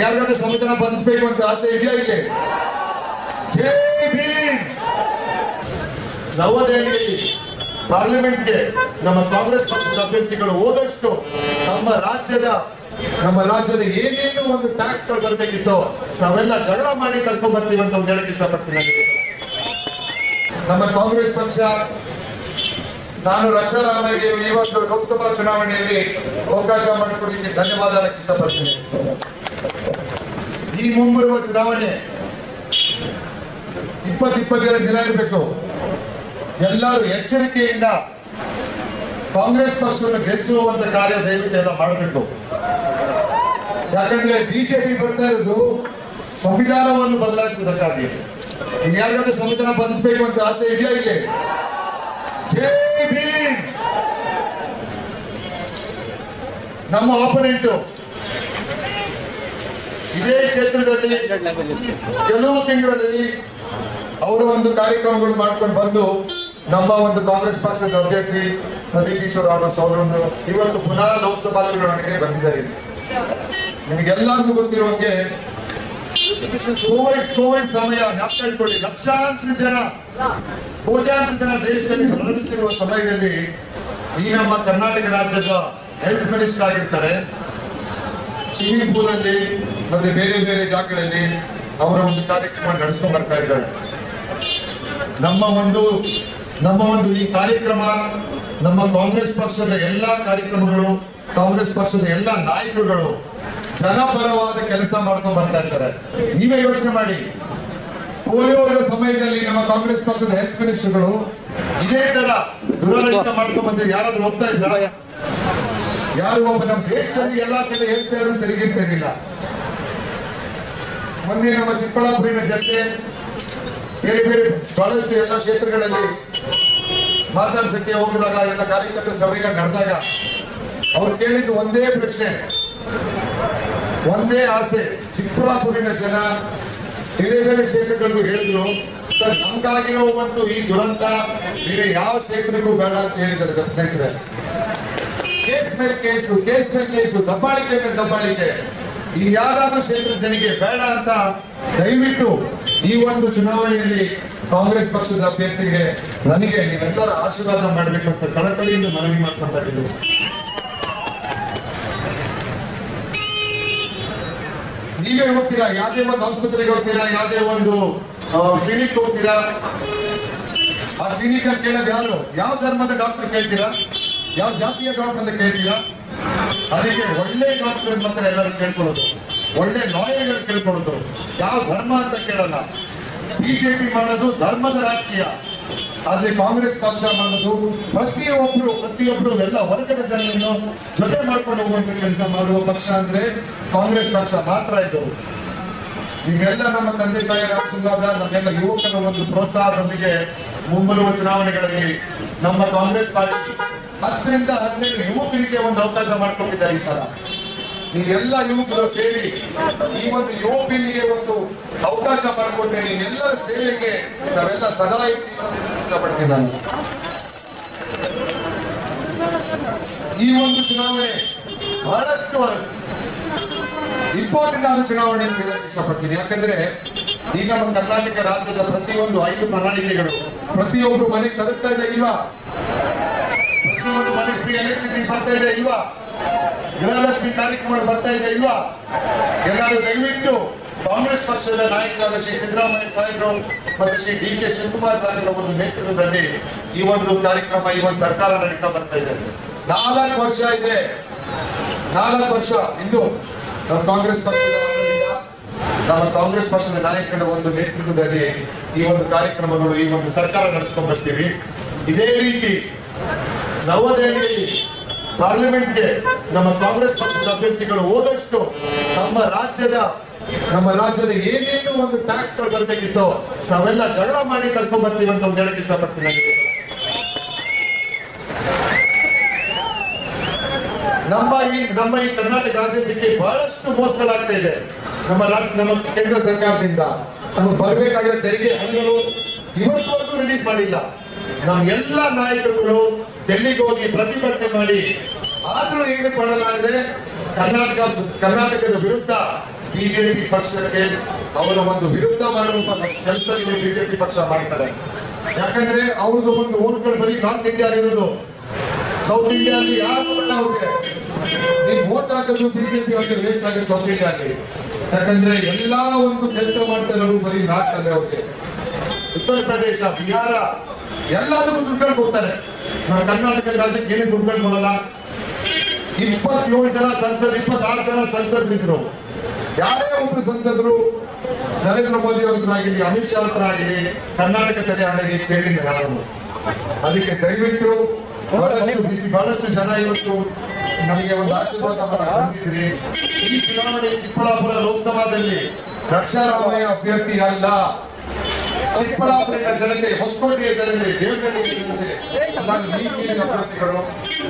ಯಾರಿಗಾದ್ರೂ ಸಂವಿಧಾನ ಬದಲಿಸಬೇಕು ಅಂತ ಆಸೆ ಇದೆಯಾ ಇಲ್ಲಿ? ಜೈ ಭೀಮ್! ನವದೆಹಲಿ ಪಾರ್ಲಿಮೆಂಟ್ಗೆ ನಮ್ಮ ಕಾಂಗ್ರೆಸ್ ಪಕ್ಷದ ಅಭ್ಯರ್ಥಿಗಳು ಹೋದಷ್ಟು ನಮ್ಮ ರಾಜ್ಯದ ನಮ್ಮ ರಾಜ್ಯದ ಏನೇನು ಒಂದು ಟ್ಯಾಕ್ಸ್ಗಳು ಬರಬೇಕಿತ್ತು, ನಾವೆಲ್ಲ ಜಗಳ ಮಾಡಿ ಕರ್ಕೊಂಡ್ ಬರ್ತೀವಿ ಅಂತ ಒಂದು ಹೇಳಕ್ ಇಷ್ಟಪಡ್ತೀನಿ ನಮ್ಮ ಕಾಂಗ್ರೆಸ್ ಪಕ್ಷ, ನಾನು ರಕ್ಷಾರಾಮಯ್ಯ ಈ ಒಂದು ಲೋಕಸಭಾ ಚುನಾವಣೆಯಲ್ಲಿ ಅವಕಾಶ ಮಾಡಿಕೊಡಲಿಕ್ಕೆ ಧನ್ಯವಾದ ಇಷ್ಟಪಡ್ತೀನಿ. ಈ ಮುಂಬರುವ ಚುನಾವಣೆ ಇಪ್ಪತ್ತಿಪ್ಪತ್ತೆರಡು ದಿನ ಇರಬೇಕು. ಎಲ್ಲರೂ ಎಚ್ಚರಿಕೆಯಿಂದ ಕಾಂಗ್ರೆಸ್ ಪಕ್ಷವನ್ನು ಗೆಲ್ಲಿಸುವಂತ ಕಾರ್ಯ ದಯವಿಟ್ಟು ಎಲ್ಲ ಮಾಡಬೇಕು. ಯಾಕಂದ್ರೆ ಬಿಜೆಪಿ ಬರ್ತಾ ಇರೋದು ಸಂವಿಧಾನವನ್ನು ಬದಲಾಯಿಸುವುದಕ್ಕಾಗಿ. ಇದು ಯಾರಿಗಾದ್ರೂ ಸಂವಿಧಾನ ಬದಲಿಸಬೇಕು ಅಂತ ಆಸೆ ಇದೆಯಾ ಇಲ್ಲಿ? ನಮ್ಮ ಆಪೋನೆಂಟು ಇದೇ ಕ್ಷೇತ್ರದಲ್ಲಿ ಕೆಲವು ತಿಂಗಳಲ್ಲಿ ಅವರು ಒಂದು ಕಾರ್ಯಕ್ರಮಗಳು ಮಾಡ್ಕೊಂಡು ಬಂದು ನಮ್ಮ ಒಂದು ಕಾಂಗ್ರೆಸ್ ಪಕ್ಷದ ಅಭ್ಯರ್ಥಿ ಪ್ರದೀಪ್ ಈಶ್ವರ ರಾವತ್ ಅವರನ್ನು ಇವತ್ತು ಪುನಃ ಲೋಕಸಭಾ ಚುನಾವಣೆಗೆ ಬಂದಿದ್ದಾರೆ. ನಿಮಗೆಲ್ಲರಿಗೂ ಗೊತ್ತಿರುವಂಗೆ ಕೋವಿಡ್ ಕೋವಿಡ್ ಸಮಯ ಜ್ಞಾಪಕ ಇಟ್ಕೊಳ್ಳಿ ಲಕ್ಷಾಂತರ ಜನ, ಕೋಟ್ಯಾಂತರ ಜನ ದೇಶದಲ್ಲಿ ಮರಳುತ್ತಿರುವ ಸಮಯದಲ್ಲಿ ಈ ನಮ್ಮ ಕರ್ನಾಟಕ ರಾಜ್ಯದ ಹೆಲ್ತ್ ಮಿನಿಸ್ಟರ್ ಆಗಿರ್ತಾರೆ. ಸ್ವಿಮ್ಮಿಂಗ್ ಪೂಲ್ ಮತ್ತೆ ಬೇರೆ ಬೇರೆ ಜಾಗಗಳಲ್ಲಿ ಅವರ ಒಂದು ಕಾರ್ಯಕ್ರಮ ನಡೆಸ್ಕೊಂಡು ಬರ್ತಾ ಇದ್ದಾರೆ. ನಮ್ಮ ಒಂದು ನಮ್ಮ ಒಂದು ಈ ಕಾರ್ಯಕ್ರಮ ನಮ್ಮ ಕಾಂಗ್ರೆಸ್ ಪಕ್ಷದ ಎಲ್ಲಾ ಕಾರ್ಯಕ್ರಮಗಳು ಕಾಂಗ್ರೆಸ್ ಪಕ್ಷದ ಎಲ್ಲಾ ನಾಯಕರುಗಳು ಜನಪರವಾದ ಕೆಲಸ ಮಾಡ್ಕೊಂಡು ಬರ್ತಾ ಇದ್ದಾರೆ. ನೀವೇ ಯೋಚನೆ ಮಾಡಿ. ಪೋಲಿಯೋದ ಸಮಯದಲ್ಲಿ ನಮ್ಮ ಕಾಂಗ್ರೆಸ್ ಪಕ್ಷದ ಹೆಲ್ತ್ ಮಿನಿಸ್ಟರ್ಗಳು ಇದೇ ತರ ದುರಾಡಳಿತ ಮಾಡ್ಕೊಂಡು ಬಂದ್ರೆ ಯಾರಾದ್ರೂ ಹೋಗ್ತಾ ಇದ್ದಾರೆ? ಯಾರು ಒಬ್ಬ ನಮ್ಮ ದೇಶದಲ್ಲಿ ಎಲ್ಲಾ ಕಡೆ ಹೇಳ್ತಾ ಸರಿಗಿರ್ತಾ ಇರಲಿಲ್ಲ. ಮೊನ್ನೆ ನಮ್ಮ ಚಿಕ್ಕಬಳ್ಳಾಪುರಿನ ಜನತೆ ಬೇರೆ ಬೇರೆ ಬಹಳಷ್ಟು ಎಲ್ಲ ಕ್ಷೇತ್ರಗಳಲ್ಲಿ ಮಾತಾಡ್ಸಕ್ಕೆ ಹೋಗಿದಾಗ ಎಲ್ಲ ಕಾರ್ಯಕರ್ತರ ಸಭೆಗಳು ನಡೆದಾಗ ಅವ್ರು ಕೇಳಿದ್ದು ಒಂದೇ ಪ್ರಶ್ನೆ. ಒಂದೇ ಆಸೆ. ಚಿಕ್ಕಬಳ್ಳಾಪುರಿನ ಜನ ಬೇರೆ ಬೇರೆ ಕ್ಷೇತ್ರಗಳಿಗೂ ಹೇಳಿದ್ರು, ಸರ್, ನಮ್ಗಾಗಿರೋ ಒಂದು ಈ ದುರಂತ ಬೇರೆ ಯಾವ ಕ್ಷೇತ್ರಕ್ಕೂ ಬೇಡ ಅಂತ ಹೇಳಿದ್ದಾರೆ ಸ್ನೇಹಿತರೆ. ಕೇಸ್ ಮೇಲೆ ಕೇಸು, ಕೇಸ್ ಮೇಲೆ ಕೇಸು, ದಬ್ಬಾಳಿಕೆ ಮೇಲೆ ದಬ್ಬಾಳಿಕೆ. ಈ ಯಾವ್ದಾದ್ರು ಕ್ಷೇತ್ರ ಜನಕ್ಕೆ ಬೇಡ ಅಂತ ದಯವಿಟ್ಟು ಈ ಒಂದು ಚುನಾವಣೆಯಲ್ಲಿ ಕಾಂಗ್ರೆಸ್ ಪಕ್ಷದ ಅಭ್ಯರ್ಥಿಗೆ ನನಗೆ ನೀವೆಲ್ಲರ ಆಶೀರ್ವಾದ ಮಾಡಬೇಕು ಅಂತ ಕಳಕಳಿಯಿಂದ ಮನವಿ ಮಾಡ್ಕೊಂತ ನೀವೇ ಹೋಗ್ತೀರಾ? ಯಾವುದೇ ಒಂದು ಆಸ್ಪತ್ರೆಗೆ ಹೋಗ್ತೀರಾ? ಯಾವುದೇ ಒಂದು ಕ್ಲಿನಿಕ್ ಹೋಗ್ತೀರಾ? ಆ ಕ್ಲಿನಿಕ್ ಅಲ್ಲಿ ಕೇಳೋದು ಯಾರು? ಯಾವ ಧರ್ಮದ ಡಾಕ್ಟರ್ ಕೇಳ್ತೀರಾ? ಯಾವ ಜಾತಿಯ ಡಾಕ್ಟರ್ ಅಂತ ಕೇಳ್ತೀರಾ? ಅದಕ್ಕೆ ಒಳ್ಳೆ ಡಾಕ್ಟರ್ ಮಾತ್ರ ಎಲ್ಲರೂ ಕೇಳ್ಕೊಳ್ಳೋದು. ಒಳ್ಳೆ ಲಾಯರ್ಗಳು ಕೇಳ್ಕೊಳ್ಳೋದು. ಯಾವ ಧರ್ಮ ಅಂತ ಕೇಳಲ್ಲ. ಬಿಜೆಪಿ ಮಾಡೋದು ಧರ್ಮದ ರಾಜಕೀಯ. ಆದ್ರೆ ಕಾಂಗ್ರೆಸ್ ಪಕ್ಷ ಮಾಡೋದು ಪ್ರತಿಯೊಬ್ರು ಪ್ರತಿಯೊಬ್ರು ಎಲ್ಲ ವರ್ಗದ ಜನರನ್ನು ಜೊತೆ ಮಾಡ್ಕೊಂಡು ಕೆಲಸ ಮಾಡುವ ಪಕ್ಷ ಅಂದ್ರೆ ಕಾಂಗ್ರೆಸ್ ಪಕ್ಷ ಮಾತ್ರ ಇದು. ನೀವೆಲ್ಲ ನಮ್ಮ ತಂದೆ ಆಶೀರ್ವಾದ ನಮ್ಮೆಲ್ಲ ಯುವಕರ ಒಂದು ಪ್ರೋತ್ಸಾಹದೊಂದಿಗೆ ಮುಂಬರುವ ಚುನಾವಣೆಗಳಲ್ಲಿ ನಮ್ಮ ಕಾಂಗ್ರೆಸ್ ಪಾರ್ಟಿ ಹತ್ತರಿಂದ ಹದಿನೈದು ಯುವಕರಿಗೆ ಒಂದು ಅವಕಾಶ ಮಾಡಿಕೊಟ್ಟಿದ್ದಾರೆ ಈ ಸಲ. ನೀವೆಲ್ಲ ಯುವಕರು ಸೇರಿ ಈ ಒಂದು ಯುವ ಪೀಳಿಗೆ ಒಂದು ಅವಕಾಶ ಮಾಡಿಕೊಟ್ಟೆ ನೀವೆಲ್ಲರ ಸೇವೆಗೆ ನಾವೆಲ್ಲ ಸದಾ ಇಷ್ಟಪಡ್ತೀನಿ ನಾನು ಈ ಒಂದು ಚುನಾವಣೆ ಬಹಳಷ್ಟು ಇಂಪಾರ್ಟೆಂಟ್ ಆದ ಚುನಾವಣೆ ಅಂತ ಇಷ್ಟಪಡ್ತೀನಿ. ಯಾಕಂದ್ರೆ ಈಗ ನಮ್ಮ ಕರ್ನಾಟಕ ರಾಜ್ಯದ ಪ್ರತಿಯೊಂದು ಐದು ಪ್ರಣಾಳಿಕೆಗಳು ಪ್ರತಿಯೊಬ್ಬರು ಮನೆ ತಲುಪ್ತಾ ಇದೆ ಇಲ್ವಾ? ಪ್ರತಿಯೊಂದು ಮನೆ ಫ್ರೀ ಎಲೆಕ್ಟ್ರಿಸಿಟಿ ಬರ್ತಾ ಇದೆ ಇಲ್ವಾ ಗೃಹಲಕ್ಷ್ಮಿ ಕಾರ್ಯಕ್ರಮಗಳು ಬರ್ತಾ ಇದೆ ಇಲ್ವಾ ಎಲ್ಲರೂ ದಯವಿಟ್ಟು ಕಾಂಗ್ರೆಸ್ ಪಕ್ಷದ ನಾಯಕರಾದ ಶ್ರೀ ಸಿದ್ದರಾಮಯ್ಯ ಸಾಹೇಬರು ಮತ್ತು ಶ್ರೀ ಡಿ ಕೆ ಶಿವಕುಮಾರ್ ಸಾಹೇಬರ ಒಂದು ನೇತೃತ್ವದಲ್ಲಿ ಈ ಒಂದು ಕಾರ್ಯಕ್ರಮ, ಈ ಒಂದು ಸರ್ಕಾರ ನಡೀತಾ ಬರ್ತಾ ಇದೆ. ನಾಲ್ಕು ವರ್ಷ ಇದೆ. ನಾಲ್ಕು ವರ್ಷ. ಇಂದು ನಮ್ಮ ಕಾಂಗ್ರೆಸ್ ಪಕ್ಷದ ನಮ್ಮ ಕಾಂಗ್ರೆಸ್ ಪಕ್ಷದ ನಾಯಕರ ಒಂದು ನೇತೃತ್ವದಲ್ಲಿ ಈ ಒಂದು ಕಾರ್ಯಕ್ರಮಗಳು, ಈ ಒಂದು ಸರ್ಕಾರ ನಡೆಸ್ಕೊಂಡು ಬರ್ತೀವಿ. ಇದೇ ರೀತಿ ನವದೆಹಲಿಯಲ್ಲಿ ಪಾರ್ಲಿಮೆಂಟ್ಗೆ ನಮ್ಮ ಕಾಂಗ್ರೆಸ್ ಪಕ್ಷದ ಅಭ್ಯರ್ಥಿಗಳು ಹೋದಷ್ಟು ನಮ್ಮ ರಾಜ್ಯದ ನಮ್ಮ ರಾಜ್ಯದ ಏನೇನು ಒಂದು ಟ್ಯಾಕ್ಸ್ಗಳು ಬರಬೇಕಿತ್ತು, ನಾವೆಲ್ಲ ಜಗಳ ಮಾಡಿ ಕರ್ಕೊಂಡ್ ಬರ್ತೀವಿ ಅಂತ ಒಂದು ಹೇಳಕ್ ಇಷ್ಟಪಡ್ತೀನಿ ನಮ್ಮ ಈ ನಮ್ಮ ಈ ಕರ್ನಾಟಕ ರಾಜ್ಯಕ್ಕೆ ಬಹಳಷ್ಟು ಮೋಸಗಳಾಗ್ತಾ ಇದೆ. ನಮ್ಮ ರಾಜ್ಯ ನಮ್ಮ ಕೇಂದ್ರ ಸರ್ಕಾರದಿಂದ. ನಮಗೆ ಬರಬೇಕಾಗಿರೋ ತೆರಿಗೆ ಹಣಗಳು ಇವತ್ತು ರಿಲೀಸ್ ಮಾಡಿಲ್ಲ. ನಮ್ಮ ಎಲ್ಲ ನಾಯಕರುಗಳು ಡೆಲ್ಲಿಗೆ ಹೋಗಿ ಪ್ರತಿಭಟನೆ ಮಾಡಿ ಆದ್ರೂ ಏನು ಮಾಡಲಾಗಿದೆ ಕರ್ನಾಟಕ, ಕರ್ನಾಟಕದ ವಿರುದ್ಧ ಬಿಜೆಪಿ ಪಕ್ಷಕ್ಕೆ ಅವರ ಒಂದು ವಿರುದ್ಧ ಮಾಡುವ ಕೆಲಸ ಬಿಜೆಪಿ ಪಕ್ಷ ಮಾಡ್ತಾರೆ. ಯಾಕಂದ್ರೆ ಅವ್ರದ್ದು ಒಂದು ಓಟ್ಗಳು ಬರೀ ನಾರ್ತ್ ಇಂಡಿಯಾ ಇರೋದು. ಸೌತ್ ಇಂಡಿಯಾದಲ್ಲಿ ಯಾರು ಅವ್ರಿಗೆ? ನೀವು ಓಟ್ ಹಾಕೋದು ಬಿಜೆಪಿ ಅವ್ರಿಗೆ ವೇಸ್ಟ್ ಆಗಿದೆ ಸೌತ್ ಇಂಡಿಯಾದಲ್ಲಿ. ಯಾಕಂದ್ರೆ ಎಲ್ಲಾ ಒಂದು ಕೆಲಸ ಮಾಡ್ತಾ ಇರೋರು ಬರೀ ನಾರ್ತ್ ಅಂದ್ರೆ ಅವ್ರಿಗೆ. ಉತ್ತರ ಪ್ರದೇಶ, ಬಿಹಾರ ಎಲ್ಲದಕ್ಕೂ ದುಡ್ಡುಗಳು ಕೊಡ್ತಾರೆ. ನಮ್ಮ ಕರ್ನಾಟಕ ರಾಜ್ಯಕ್ಕೆ ಏನೇ ದುಡ್ಡುಗಳು ಕೊಡಲ್ಲ. ಇಪ್ಪತ್ತೇಳು ಜನ ಸಂಸದ್, ಇಪ್ಪತ್ತಾರು ಜನ ಸಂಸದರಿದ್ರು ಯಾರೇ ಒಬ್ರು ಸಂಸದರು, ನರೇಂದ್ರ ಮೋದಿ ಅವ್ರ ಅಮಿತ್ ಶಾ ಹತ್ರ ಆಗಿರಲಿ, ಕರ್ನಾಟಕ ತಡೆ ಆಗಲಿ ಕೇಳಿದ್ದೆ ನಾನು. ಅದಕ್ಕೆ ದಯವಿಟ್ಟು ಬಹಳಷ್ಟು ಬಿಸಿ, ಬಹಳಷ್ಟು ಜನ ಇವತ್ತು ನಮಗೆ ಒಂದು ಆಶೀರ್ವಾದ ಈ ಚುನಾವಣೆ ಚಿಕ್ಕಬಳ್ಳಾಪುರ ಲೋಕಸಭಾದಲ್ಲಿ ರಕ್ಷಾರಾಮಯ್ಯ ಅಭ್ಯರ್ಥಿ ಅಲ್ಲ ಚಿಕ್ಕಬಳ್ಳಾಪುರದ ಜನತೆ, ಹೊಸಕೋಟೆಯ ಜನತೆ ದೇವಗಡ್ಡೆಯ ಜನತೆ ನಾನು ಅಭ್ಯರ್ಥಿಗಳು,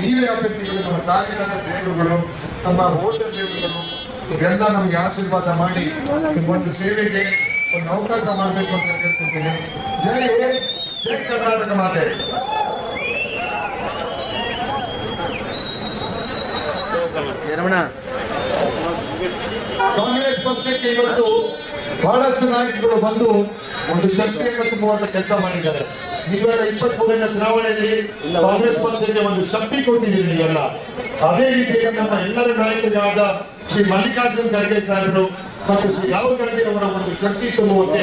ನೀವೇ ಅಭ್ಯರ್ಥಿಗಳು, ನಮ್ಮ ಕಾರ್ಯಕರ್ತ ದೇವರುಗಳು, ನಮ್ಮ ಹೋಟೆಲ್ ದೇವರುಗಳು, ಇವೆಲ್ಲ ನಮಗೆ ಆಶೀರ್ವಾದ ಮಾಡಿ ಒಂದು ಸೇವೆಗೆ ಒಂದು ಅವಕಾಶ ಮಾಡಬೇಕು ಅಂತ ಕೇಳ್ಕೊಳ್ತೀನಿ. ಜೈ ಜೈ ಕರ್ನಾಟಕ ಮಾತೆ. ರಮಣ ಕಾಂಗ್ರೆಸ್ ಪಕ್ಷಕ್ಕೆ ಇವತ್ತು ಬಹಳಷ್ಟು ನಾಯಕರು ಬಂದು ಒಂದು ಶಕ್ತಿಯನ್ನು ತುಂಬುವಂತ ಕೆಲಸ ಮಾಡಿದ್ದಾರೆ. ನೀವೆಲ್ಲ ಇಪ್ಪತ್ತ್ ಮೂರನೇ ಚುನಾವಣೆಯಲ್ಲಿ ಕಾಂಗ್ರೆಸ್ ಪಕ್ಷಕ್ಕೆ ಒಂದು ಶಕ್ತಿ ಕೊಟ್ಟಿದ್ದೀರಿ ನೀವೆಲ್ಲ ಅದೇ ರೀತಿಯಲ್ಲಿ ನಮ್ಮ ಎಲ್ಲರ ನಾಯಕರಾದ ಶ್ರೀ ಮಲ್ಲಿಕಾರ್ಜುನ್ ಖರ್ಗೆ ಸಾಹೇಬರು ಮತ್ತು ಶ್ರೀ ರಾಹುಲ್ ಗಾಂಧಿ ಅವರ ಒಂದು ಶಕ್ತಿ ತುಂಬುವಂತೆ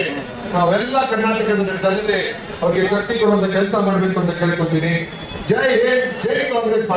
ನಾವೆಲ್ಲ ಕರ್ನಾಟಕದ ಜನತೆ ಅವರಿಗೆ ಶಕ್ತಿ ಕೊಡುವಂತ ಕೆಲಸ ಮಾಡಬೇಕು ಅಂತ ಕೇಳ್ಕೊತೀನಿ ಜೈ ಹೇ ಜೈ ಕಾಂಗ್ರೆಸ್